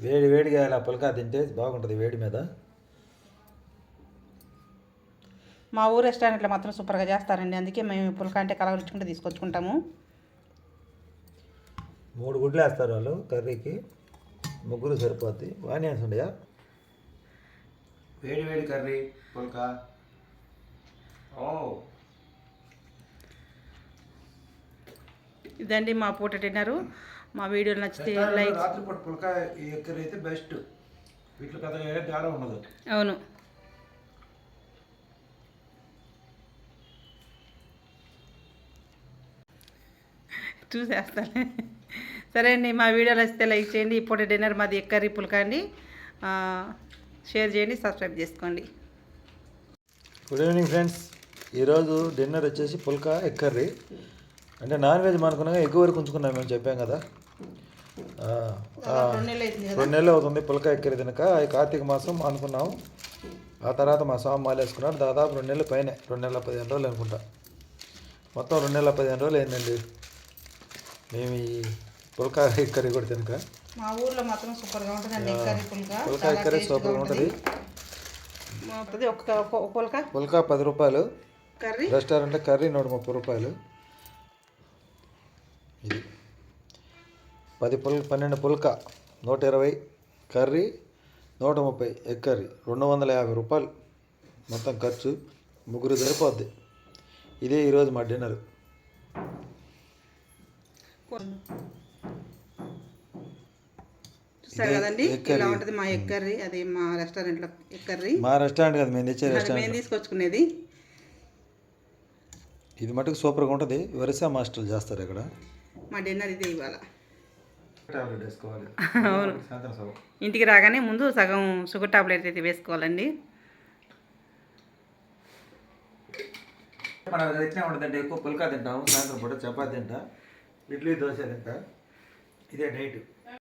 వేడి వేడిగా ఇలా పుల్కా తింటే బాగుంటుంది వేడి మీద. మా ఊరు రెస్టారెంట్లో మాత్రం సూపర్గా చేస్తారండి. అందుకే మేము పుల్కా అంటే కలవరించుకుంటే తీసుకొచ్చుకుంటాము. మూడు గుడ్లు వేస్తారు వాళ్ళు కర్రీకి. ముగ్గురు సరిపోద్ది. ఆనియన్స్ ఉండయా వేడి వేడి కర్రీ పుల్కా. ఓ. ఇదండి మా పూట డిన్నరు. మా వీడియోలు నచ్చితే లైక్ రాత్రిపూట పుల్కా ఈ కర్రీ అయితే బెస్ట్ వీటిలో పెద్దగా ఏ తేడా ఉండదు. అవును. చూసేస్తాను సరే అండి మా వీడియోలు వస్తే లైక్ చేయండి. ఇప్పుడు డిన్నర్ మాది ఎగ్ కర్రీ పుల్కా అండి ఆ, షేర్ చేయండి సబ్స్క్రైబ్ చేసుకోండి. గుడ్ ఈవినింగ్ ఫ్రెండ్స్ ఈరోజు డిన్నర్ వచ్చేసి పుల్కా ఎగ్ కర్రీ అంటే నాన్ వెజ్ అనుకున్నాగా ఎగ్ వరకు ఉంచుకున్నాం మేము చెప్పాం కదా. రెండు నెలలు అవుతుంది పుల్కా ఎగ్ కర్రీ తినక కార్తీక మాసం అనుకున్నాం ఆ తర్వాత మా స్వామి మాల వేసుకున్నాడు దాదాపు రెండు నెలల పైన రెండు నెలల పదిహేను రోజులు అనుకుంటా. మొత్తం రెండు నెలల పదిహేను రోజులు అయిందండి. మేము ఈ పుల్కా కర్రీ కూడా తినక. మా ఊర్లో మాత్రం సూపర్గా కర్రీ పుల్కా. కర్రీ సూపర్గా ఉంటుంది. ఉంటుంది. పుల్కా? పుల్కా పది రూపాయలు. కర్రీ? రెస్టారెంట్లో కర్రీ నూట ముప్పై రూపాయలు. ఇది. పది పుల్ పన్నెండు పుల్క నూట ఇరవై కర్రీ నూట ముప్పై ఎగ్ కర్రీ రెండు వందల యాభై రూపాయలు. మొత్తం ఖర్చు ముగ్గురు సరిపోద్ది. ఇదే ఈరోజు మా డిన్నర్. కదండి ఇలా ఉంటుంది మా ఎగ్ కర్రీ అది మా రెస్టారెంట్లో ఎగ్ కర్రీ. మా రెస్టారెంట్ కదా మేము తెచ్చే రెస్టారెంట్. మేము తీసుకొచ్చుకునేది. ఇది మటుకు సూపర్గా ఉంటుంది. వరుస మాస్టర్లు చేస్తారు ఇక్కడ. మా డిన్నర్ ఇదే ఇవాళ. అవును. ఇంటికి రాగానే ముందు సగం షుగర్ టాబ్లెట్ అయితే వేసుకోవాలండి. మనం తెచ్చినా ఉండదంటే ఎక్కువ పుల్కా తింటాం సాయంత్రం పూట చపాతి తింటా ఇడ్లీ దోశ తింటా. ఇదే డైట్.